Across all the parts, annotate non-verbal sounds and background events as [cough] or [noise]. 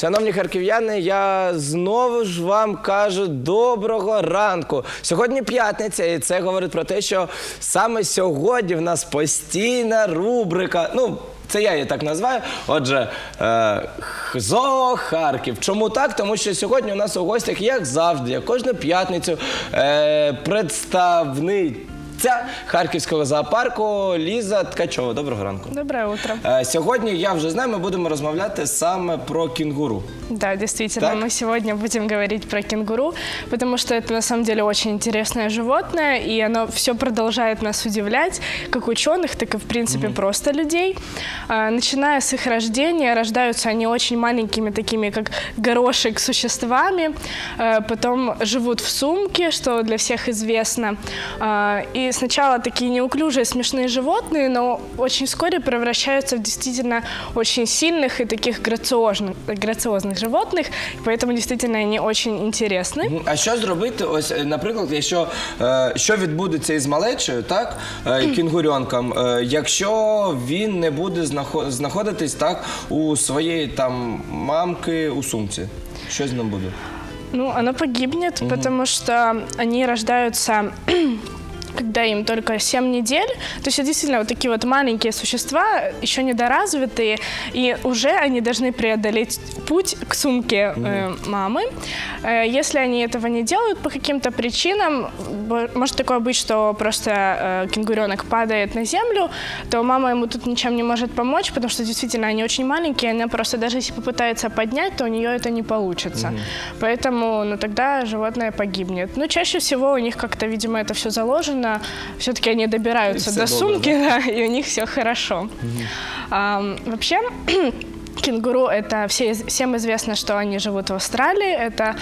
Шановні харків'яни, я знову ж вам кажу доброго ранку. Сьогодні п'ятниця, і це говорить про те, що саме сьогодні в нас постійна рубрика. Ну, це я її так називаю. Отже, е, зоо Харків. Чому так? Тому що сьогодні у нас у гостях, як завжди, як кожну п'ятницю, е, представниця Харківського зоопарку Ліза Ткачова. Доброго ранку. Доброе утро. Е, Сьогодні я вже знаю, ми будемо розмовляти саме про кінгуру. Да, действительно, Так. мы сегодня будем говорить про кенгуру, потому что это на самом деле очень интересное животное, и оно все продолжает нас удивлять, как ученых, так и, в принципе, просто людей. А, Начиная с их рождения, рождаются они очень маленькими, такими как горошек существами, э, потом живут в сумке, что для всех известно. А, И сначала такие неуклюжие, смешные животные, но очень вскоре превращаются в действительно очень сильных и таких грациозных, грациозных животных, и поэтому действительно они очень интересны. Мгм. А що зробити? Ось, е, наприклад, якщо е, що відбудеться із малечою, так е, кінгурьонком, е, якщо він не буде знахо- знаходитись так у своєї там мамки у сумці, що з ним буде? Ну, оно погибнет, потому что они рождаются когда им только 7 недель. То есть действительно вот такие вот маленькие существа, еще недоразвитые, и уже они должны преодолеть путь к сумке э, мамы. Э, если они этого не делают по каким-то причинам, может такое быть, что просто э, кенгуренок падает на землю, то мама ему тут ничем не может помочь, потому что действительно они очень маленькие, она просто даже если попытается поднять, то у нее это не получится. Поэтому, ну тогда животное погибнет. Ну чаще всего у них как-то, видимо, это все заложено. Все-таки они добираются до сумки, да, [laughs] и у них все хорошо. Вообще. [clears throat] Кенгуру это все, всем известно, что они живут в Австралии. Это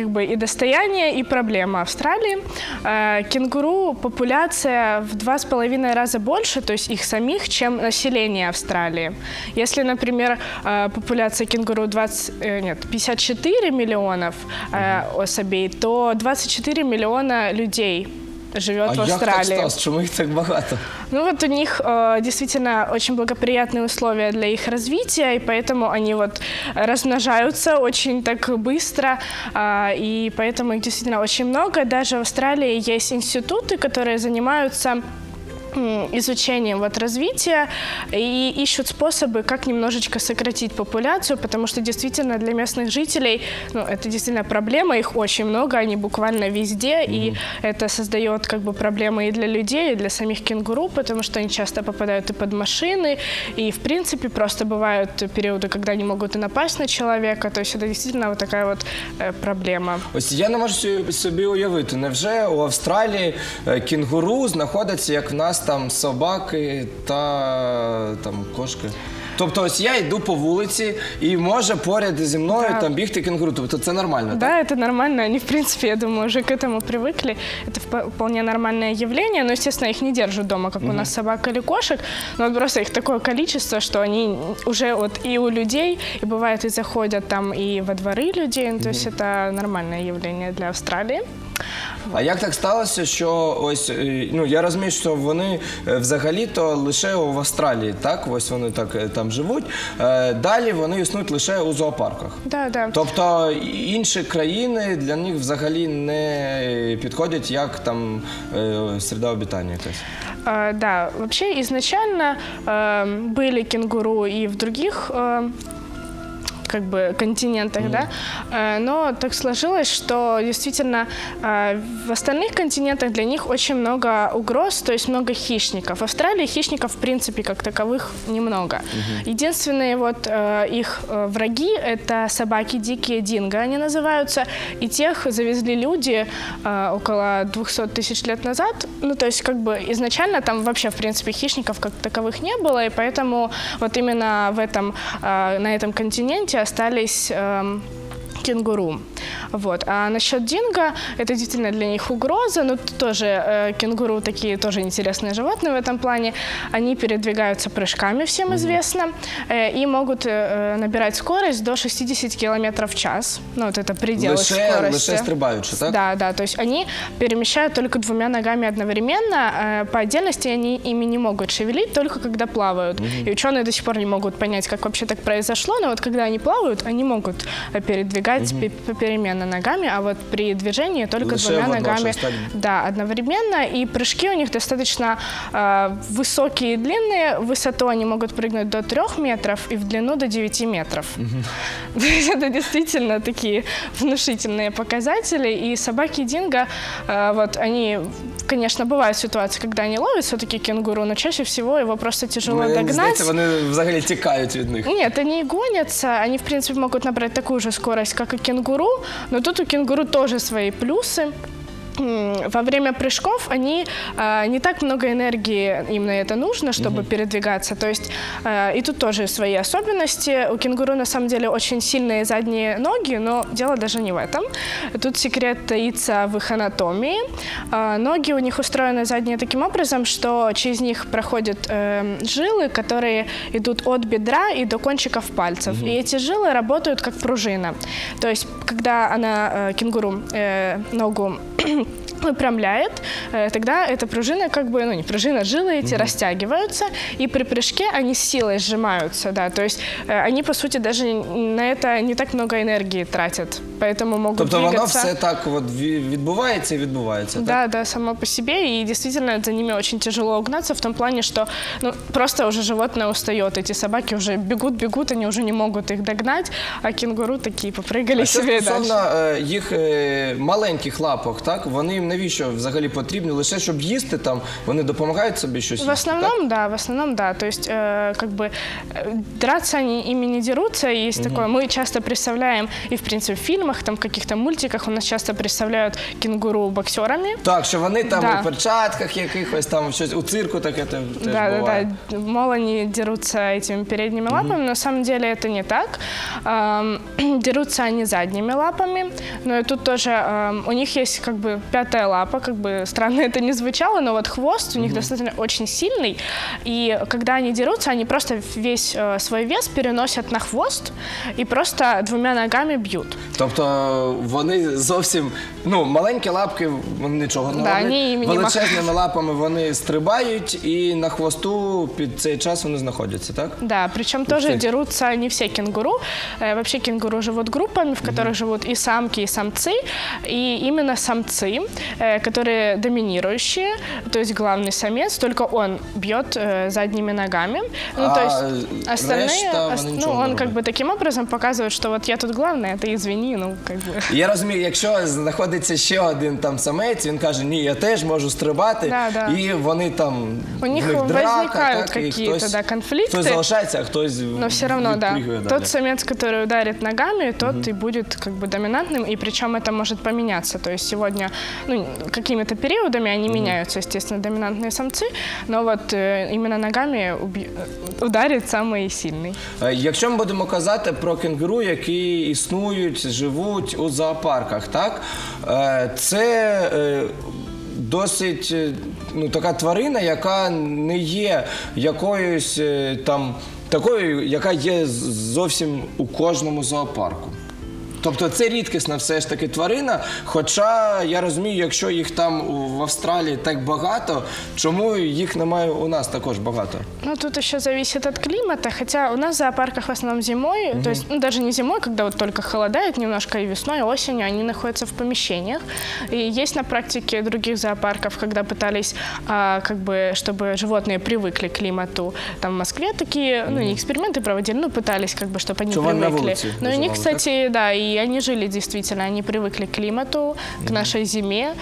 как бы и достояние, и проблема Австралии. Э, кенгуру популяция в два с половиной раза больше, то есть их самих, чем население Австралии. Если, например, э, популяция кенгуру 20, э, нет, 54 миллионов э, особей, то 24 миллиона людей живет а в як так Австралии. сталося? Чому їх так багато? Ну вот у них э, действительно очень благоприятные условия для их развития, и поэтому они вот размножаются очень так быстро, а, и поэтому их действительно очень много. Даже в Австралии есть институты, которые занимаются изучением вот развития и ищут способы, как немножечко сократить популяцию, потому что действительно для местных жителей, ну, это действительно проблема, их очень много, они буквально везде, и это создает как бы проблемы и для людей, и для самих кенгуру, потому что они часто попадают и под машины, и в принципе просто бывают периоды, когда они могут и напасть на человека, то есть это действительно вот такая вот э, проблема. Ось я не можу собі- собі уявити, невже у Австралії е, кінгуру знаходяться, як в нас там собаки та там кошки? Тобто, ось я йду по вулиці і може поряд зі мною Да. там бігти кінгуру. Тобто це нормально, так? Да, это нормально. Они, в принципе, я думаю, уже к этому привыкли. Это вп- вполне нормальное явление. Но, естественно, их не держат дома, как у нас собак или кошек. Но вот просто их такое количество, что они уже вот и у людей, и бывает и заходят там и во дворы людей. Ну, То есть это нормальное явление для Австралии. А як так сталося, що ось е, ну я розумію, що вони е, взагалі-то лише в Австралії, так? Ось вони так е, там живуть. Е, Далі вони існують лише у зоопарках. Да, да. Тобто інші країни для них взагалі не підходять як там е, середа обітання якась. А, да, вообще изначально э, были кенгуру и в других э, как бы континентах, да, Э, но так сложилось, что действительно э, в остальных континентах для них очень много угроз, то есть много хищников. В Австралии хищников в принципе как таковых немного. Единственные вот э, их враги это собаки дикие динго, они называются, и тех завезли люди около 200 тысяч лет назад. Ну то есть как бы изначально там вообще в принципе хищников как таковых не было, и поэтому вот именно в этом на этом континенте остались эм, кенгуру. Вот. А насчет динго, это действительно для них угроза, но тоже э, кенгуру такие тоже интересные животные в этом плане. Они передвигаются прыжками, всем известно, э, и могут э, набирать скорость до 60 км в час. Ну, вот это предел Лише, скорости. лише стрибаючи, так? Да, да, то есть они перемещают только двумя ногами одновременно. э, По отдельности они ими не могут шевелить, только когда плавают. И ученые до сих пор не могут понять, как вообще так произошло, но вот когда они плавают, они могут э, передвигать пе- попеременно ногами, а вот при движении только Лише двумя водночас, ногами. так? Да, одновременно. И прыжки у них достаточно э, высокие и длинные. В высоту они могут прыгнуть до 3 метров и в длину до 9 метров. То [laughs] есть это действительно такие внушительные показатели. И собаки динго, э, вот они, конечно, бывают ситуации, когда они ловят все-таки кенгуру, но чаще всего его просто тяжело Мені догнать. здається, вони взагалі тікають від них. Нет, они гонятся, они, в принципе, могут набрать такую же скорость, как и кенгуру, но тут у кенгуру тоже свои плюсы. Во время прыжков они а, не так много энергии им на это нужно, чтобы передвигаться. То есть а, и тут тоже свои особенности. У кенгуру на самом деле очень сильные задние ноги, но дело даже не в этом. Тут секрет таится в их анатомии. А, ноги у них устроены задние таким образом, что через них проходят эм, жилы, которые идут от бедра и до кончиков пальцев. И эти жилы работают как пружина. То есть, когда она, э, кенгуру, э, ногу выпрямляет, э, тогда эта пружина как бы, ну не пружина, жилы эти растягиваются, и при прыжке они с силой сжимаются, да, то есть э, они, по сути, даже на это не так много энергии тратят, поэтому могут Тобто воно двигаться. все так от ві- відбувається і відбувається, так? Да, да, само по себе, и действительно за ними очень тяжело угнаться в том плане, что ну, просто уже животное устает, эти собаки уже бегут, бегут, они уже не могут их догнать, а кенгуру такие попрыгали А що себе стосовно дальше. е, їх е, маленьких лапок, так? Вони їм навіщо взагалі потрібні? Лише щоб їсти там, вони допомагають собі щось? В їсти, основном, да, в основном, да. То есть, э, как бы э, драться они ими не дерутся. Есть такое. Мы часто представляем, и в принципе в фильмах, там в каких-то мультиках у нас часто представляют кенгуру боксерами. Так? так, що вони там Да. у перчатках якихось, там щось у цирку таке те- теж Да, да, буває. да. Мало они дерутся этими передними лапами, но на самом деле это не так. Ам, [clears throat] дерутся они задними лапами, но и тут тоже ам, у них есть как бы пятая лапа, как бы странно [laughs] это не звучало, но вот хвост у них достаточно очень сильный, и когда они дерутся, они просто весь э, свой вес переносят на хвост и просто двумя ногами бьют. Тобто вони зовсім ну маленькі лапки, вони нічого не Да, роблять. вони їм не Величезними лапами [laughs] вони стрибають, і на хвосту під цей час вони знаходяться, так? Да, причем тоже ты. дерутся не все кенгуру. Э, Вообще кенгуру живут группами, в которых живут и самки, и самцы. И именно самцы, э, которые доминирующие, то есть главный самец, только он бьет э, задними ногами. Ну, А то есть остальные, решта, ос- вони ну, нічого не он как роблять? бы таким образом показывает, что вот я тут главный, а ты извини, ну, как бы. Я розумію, якщо знаходиться ще один там самець, він каже, ні, я теж можу стрибати, Да, да. і вони там У в них драка, возникают так, і какие-то, хтось, да, конфликты. Хтось залишається, а хтось Но все равно, да. відпригує далі. Тот самец, который ударит ногами, тот и будет как бы доминантным, и причем это может поменяться. То есть сегодня, ну, какими-то периодами они меняются, естественно, доминантные самцы, но вот э, именно ногами убь- э, ударит самый сильный. Е, Якщо ми будемо казати про кенгуру, які існують, живуть у зоопарках, так е, це е, досить е, ну, така тварина, яка не є якоюсь е, там такою, яка є з- зовсім у кожному зоопарку. Тобто це рідкісна все ж таки тварина. Хоча я розумію, якщо їх там у- в Австралії так багато, чому їх немає у нас також багато? Ну, тут еще зависит от климата, хотя у нас в зоопарках в основном зимой, то есть, ну, даже не зимой, когда вот только холодает немножко, и весной, и осенью они находятся в помещениях. И есть на практике других зоопарков, когда пытались, а, как бы, чтобы животные привыкли к климату. Там в Москве такие, ну, не эксперименты проводили, но пытались, как бы, чтобы они Чтобы они на привыкли. улице Но у них, выживали, кстати, да, и они жили действительно, они привыкли к климату, к нашей зиме,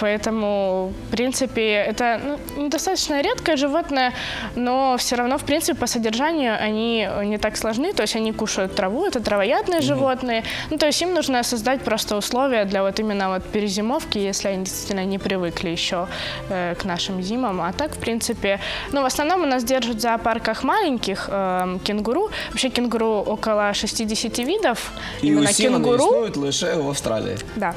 поэтому, в принципе, это ну, достаточно редкое животное, но все равно, в принципе, по содержанию они не так сложны, то есть они кушают траву, это травоядные животные, ну, то есть им нужно создать просто условия для вот именно вот перезимовки, если они действительно не привыкли еще э, к нашим зимам, а так, в принципе, ну, в основном у нас держат в зоопарках маленьких эм, кенгуру, вообще кенгуру около 60 видов, І именно усі вони кенгуру. існують лише в Австралії. Да.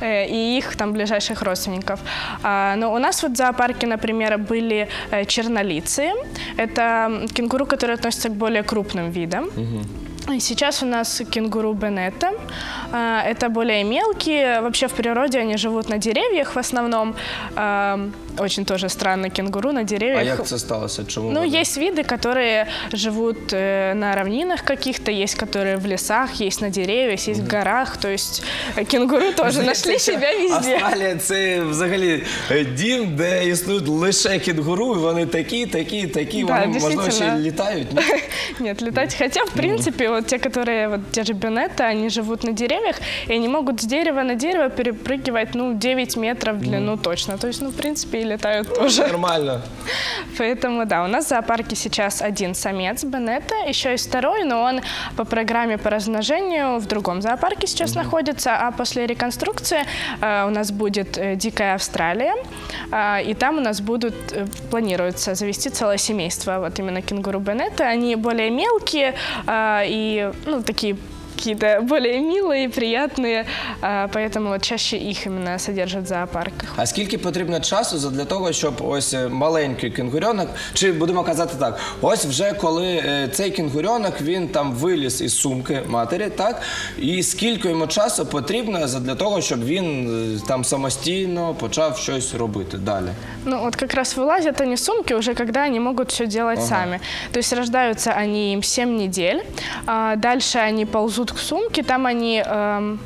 Э, И их там ближайших родственников. А, Но у нас вот в зоопарке, например, были э, чернолицые. Это кенгуру, которые относятся к более крупным видам. И Сейчас у нас кенгуру Бенетта. А, Это более мелкие. Вообще в природе они живут на деревьях в основном. А, Очень тоже странно кенгуру на А деревьях. як це сталося? Чому? Ну, вони? есть виды, которые живут э, на равнинах каких-то, есть которые в лесах, есть на деревьях, есть в горах. То есть э, кенгуру [laughs] тоже нашли Здається, себя везде. Австралія це взагалі е, дім, де існують лише кінгуру, і вони такі, такі, такі. Да, вони можливо ще дійсно. й літають. Ні? [laughs] Нет, летать. Хотя, в принципе, вот те, которые, вот те же бюнеты, они живут на деревьях, и они могут с дерева на дерево перепрыгивать, ну, 9 метров в длину точно. То есть, ну, в принципе, и летают тоже. Нормально. Поэтому, да, у нас в зоопарке сейчас один самец Бенетта, еще есть второй, но он по программе по размножению в другом зоопарке сейчас находится, а после реконструкции э, у нас будет э, дикая Австралия, э, и там у нас будут, э, планируется завести целое семейство, вот именно кенгуру Бенетта, они более мелкие э, и, ну, такие какие-то более милые, приятные, э, поэтому вот чаще их именно содержат в зоопарках. А скільки потрібно часу для того, щоб ось е, маленький кінгурьонок, чи будемо казати так, ось вже коли е, цей кінгурьонок він там виліз із сумки матері, так і скільки йому часу потрібно для того, щоб він е, там самостійно почав щось робити далі. Ну, вот как раз вылазят они с сумки уже, когда они могут все делать сами. То есть рождаются они им 7 недель, а дальше они ползут к сумке, там они... эм,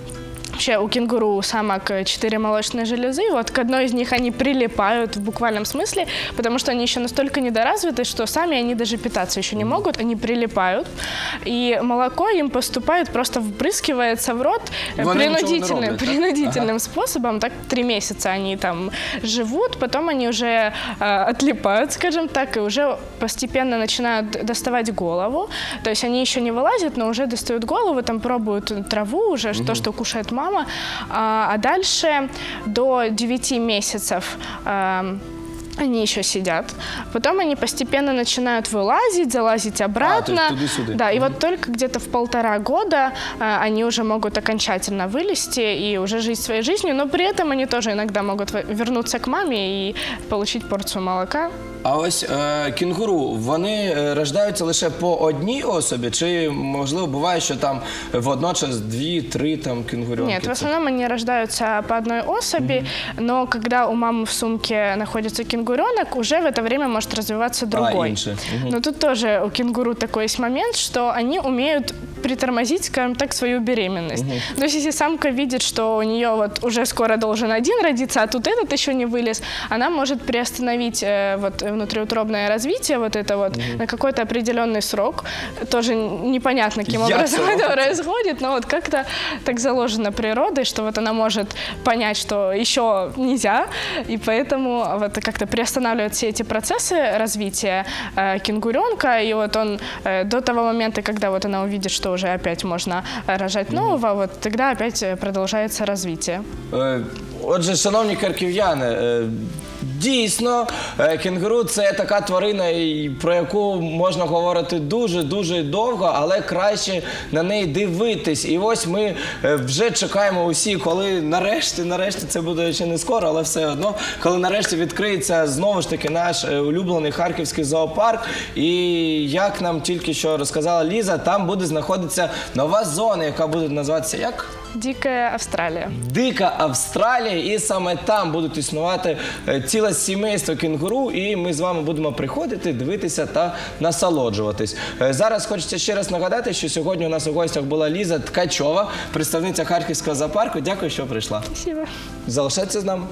Вообще у кенгуру у самок четыре молочные железы, вот к одной из них они прилипают в буквальном смысле, потому что они еще настолько недоразвиты, что сами они даже питаться еще не могут, они прилипают, и молоко им поступает, просто впрыскивается в рот не принудительным, так? принудительным способом. Так три месяца они там живут, потом они уже э, отлипают, скажем так, и уже постепенно начинают доставать голову. То есть они еще не вылазят, но уже достают голову, там пробуют траву уже, то, что кушает мама. А, а дальше до 9 месяцев эм, они еще сидят. Потом они постепенно начинают вылазить, залазить обратно. А, туда-сюда. Да, и вот только где-то в полтора года э, они уже могут окончательно вылезти и уже жить своей жизнью, но при этом они тоже иногда могут вернуться к маме и получить порцию молока. А ось е, кінгуру, вони е, рождаються лише по одній особі, чи можливо буває, що там водночас дві-три там кінгурьонки? Нет, в Це- основном они рождаются по одной особи, но когда у мамы в сумке находится кенгуренок, уже в это время может развиваться другой. инше. Мгм. Но тут тоже у кенгуру такой есть момент, что они умеют притормозить, скажем так, свою беременность. То есть если самка видит, что у нее вот уже скоро должен один родиться, а тут этот еще не вылез, она может приостановить э, вот внутриутробное развитие вот это вот на какой-то определенный срок. Тоже непонятно, каким образом это происходит, но вот как-то так заложено природой, что вот она может понять, что еще нельзя, и поэтому вот как-то приостанавливает все эти процессы развития э, кенгуренка, и вот он э, до того момента, когда вот она увидит, что уже опять можно э, рожать нового, вот тогда опять э, продолжается развитие. Е, Отже, шановні харків'яни, е, дійсно, е, кенгуру це така тварина, про яку можна говорити дуже дуже довго, але краще на неї дивитись. І ось ми е, вже чекаємо усі, коли нарешті, нарешті це буде ще не скоро, але все одно, коли нарешті відкриється знову ж таки наш е, улюблений харківський зоопарк. І як нам тільки що розказала Ліза, там буде знаходитися нова зона, яка буде називатися як? Дикая Австралія. Дика Австралія, і саме там будуть існувати е, ціле сімейство кінгуру, і ми з вами будемо приходити, дивитися та насолоджуватись. Е, Зараз хочеться ще раз нагадати, що сьогодні у нас у гостях була Ліза Ткачова, представниця Харківського зоопарку. Дякую, що прийшла. Спасибо. Залишайтеся з нами.